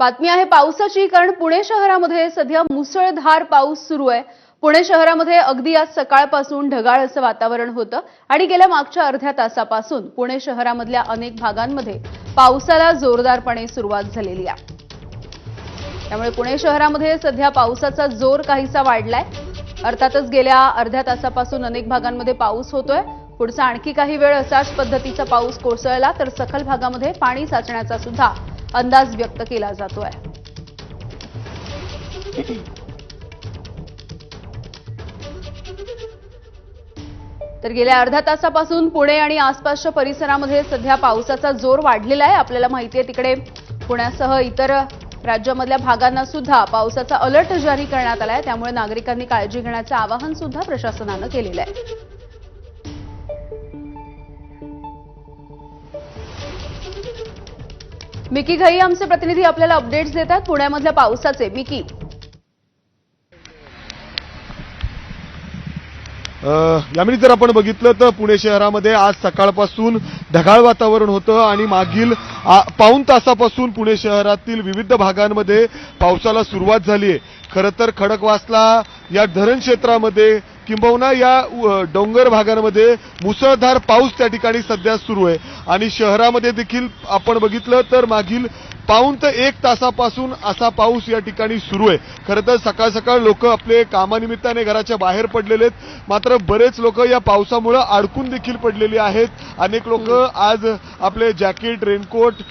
बातमी आहे पावसाची कारण पुणे शहरामध्ये सध्या मुसळधार पाऊस सुरू आहे. पुणे शहरामध्ये अगदी आज सकाळपासून ढगाळ असं वातावरण होतं आणि गेल्या मागच्या अर्ध्या तासापासून पुणे शहरामधल्या अनेक भागांमध्ये पावसाला जोरदारपणे सुरुवात झालेली आहे. त्यामुळे पुणे शहरामध्ये सध्या पावसाचा जोर काहीसा वाढलाय. अर्थातच गेल्या अर्ध्या तासापासून अनेक भागांमध्ये पाऊस होतोय. पुढचा आणखी काही वेळ असाच पद्धतीचा पाऊस कोसळला तर सखल भागामध्ये पाणी साचण्याचा सुद्धा अंदाज व्यक्त केला जातोय. तर गेल्या अर्ध्या तासापासून पुणे आणि आसपासच्या परिसरामध्ये सध्या पावसाचा जोर वाढलेला आहे. आपल्याला माहिती आहे तिकडे पुण्यासह इतर राज्यामधल्या भागांना सुद्धा पावसाचा अलर्ट जारी करण्यात आला आहे त्यामुळे नागरिकांनी काळजी घेण्याचं आवाहन सुद्धा प्रशासनानं केलेलं आहे. मिकी घई आमचे प्रतिनिधी आपल्याला अपडेट्स देतात. पुण्यामधल्या पावसाचे. मिकी. अ, यामिनी जर आपण बघितलं तर पुणे शहरामध्ये आज सकाळपासून ढगाळ वातावरण होतं आणि मागील आ, पाऊण तासापासून पुणे शहरातील विविध भागांमध्ये पावसाला सुरुवात झाली आहे खरं तर खडकवासला या धरण क्षेत्रामध्ये किंबहुना या डोंगर भागांमध्ये मुसळधार पाऊस त्या ठिकाणी सध्या सुरू आहे. आणि शहरामध्ये देखील आपण बघितलं तर मागील पाऊण ते एक तासापासून असा पाऊस या ठिकाणी सुरू आहे. खरं तर सकाळ सकाळ लोक आपले कामानिमित्ताने घराच्या बाहेर पडलेले आहेत. मात्र बरेच लोक या पावसामुळे अडकून देखील पडलेली आहेत. अनेक लोक आज आपले जॅकेट रेनकोट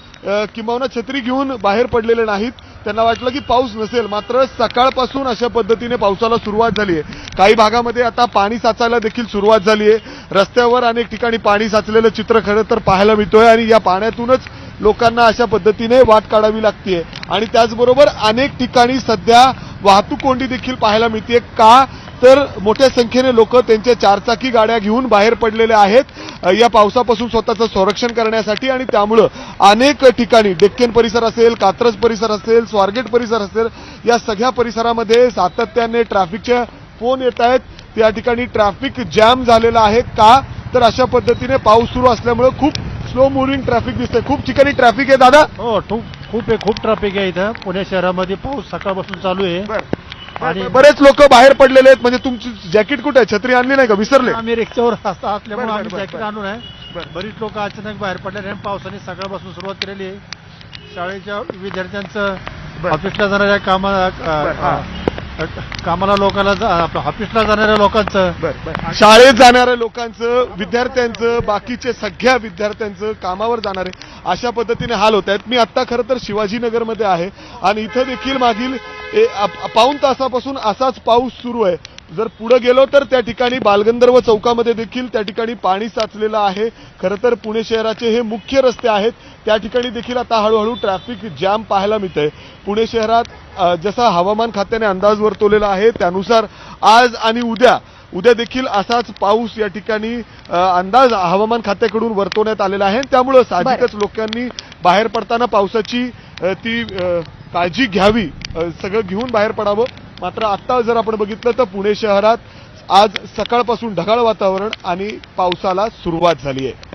किंबहुना छत्री घेऊन बाहेर पडलेले नाहीत. त्यांना वाटलं की पाऊस नसेल मात्र सकाळपासून अशा पद्धतीने पावसाला सुरुवात झाली आहे. काही भागामध्ये आता पाणी साचायला देखील सुरुवात झाली आहे. रस्त्यावर अनेक ठिकाणी पाणी साचलेलं चित्र खरं तर पाहायला मिळतोय आणि या पाण्यातूनच लोकांना अशा पद्धतीने वाट काढावी लागते आणि त्याचबरोबर अनेक ठिकाणी सध्या वाहतूक कोंडी देखील पाहायला मिळते का तर मोठ्या संख्येने लोक त्यांच्या चारचाकी गाड्या घेऊन बाहेर पडलेले आहेत. या पावसापासून स्वतःचं संरक्षण करण्यासाठी आणि त्यामुळं अनेक ठिकाणी डेक्कन परिसर असेल कात्रज परिसर असेल स्वारगेट परिसर असेल या सगळ्या परिसरामध्ये सातत्याने ट्रॅफिकचे फोन येत आहेत. त्या ठिकाणी ट्रॅफिक जॅम झालेला आहे का? तर अशा पद्धतीने पाऊस सुरू असल्यामुळे खूप स्लो मुव्हिंग ट्रॅफिक दिसतंय. खूप ठिकाणी ट्रॅफिक आहे दादा. हो खूप खूप आहे खूूप ट्रॅफिक आहे इथं. पुणे शहरामध्ये पाऊस सकाळपासून चालू आहे. आणि बरेच लोक बाहेर पडलेले आहेत म्हणजे तुमची जॅकेट कुठे आहे छत्री आणली नाही का विसरले आम्ही रिक्षावर असता असल्यामुळे आम्ही जॅकेट. आणून आहे बरं. बरीच लोक अचानक बाहेर पडले आणि पावसाने सकाळपासून सुरुवात केलेली आहे शाळेच्या विद्यार्थ्यांचं. ऑफिसला जाणाऱ्या कामा हा. कामाला लोकांना जा- आपलं ऑफिसला जाणाऱ्या लोकांचं. शाळेत जाणाऱ्या लोकांचं विद्यार्थ्यांचं बाकीचे सगळ्या विद्यार्थ्यांचं कामावर जाणारे अशा पद्धतीने हाल होत आहेत. मी आत्ता खरं तर शिवाजीनगरमध्ये आहे आणि इथं देखील मागील ए- पाऊण तासापासून असाच पाऊस सुरू आहे. जर पुढे गेलो तर त्या ठिकाणी बालगंधर्व चौकामध्ये देखील त्या ठिकाणी पाणी साचलेलं आहे. खरं तर पुणे शहराचे हे मुख्य रस्ते आहेत. त्या ठिकाणी देखील आता हळूहळू ट्रॅफिक जॅम पाहायला मिळतंय. पुणे शहरात जसा हवामान खात्याने अंदाज वर्तवलेला आहे त्यानुसार आज आणि उद्या उद्या देखील असाच पाऊस या ठिकाणी अंदाज हवामान खात्याकडून वर्तवण्यात आलेला आहे. त्यामुळं साहजिकच लोकांनी बाहेर पडताना पावसाची ती काळजी घ्यावी. सगळं घेऊन बाहेर पडावं. मात्र आत्ता जर आपण बघितलं तर पुणे शहरात आज सकाळपासून ढगाळ वातावरण आणि पावसाला सुरुवात झाली आहे.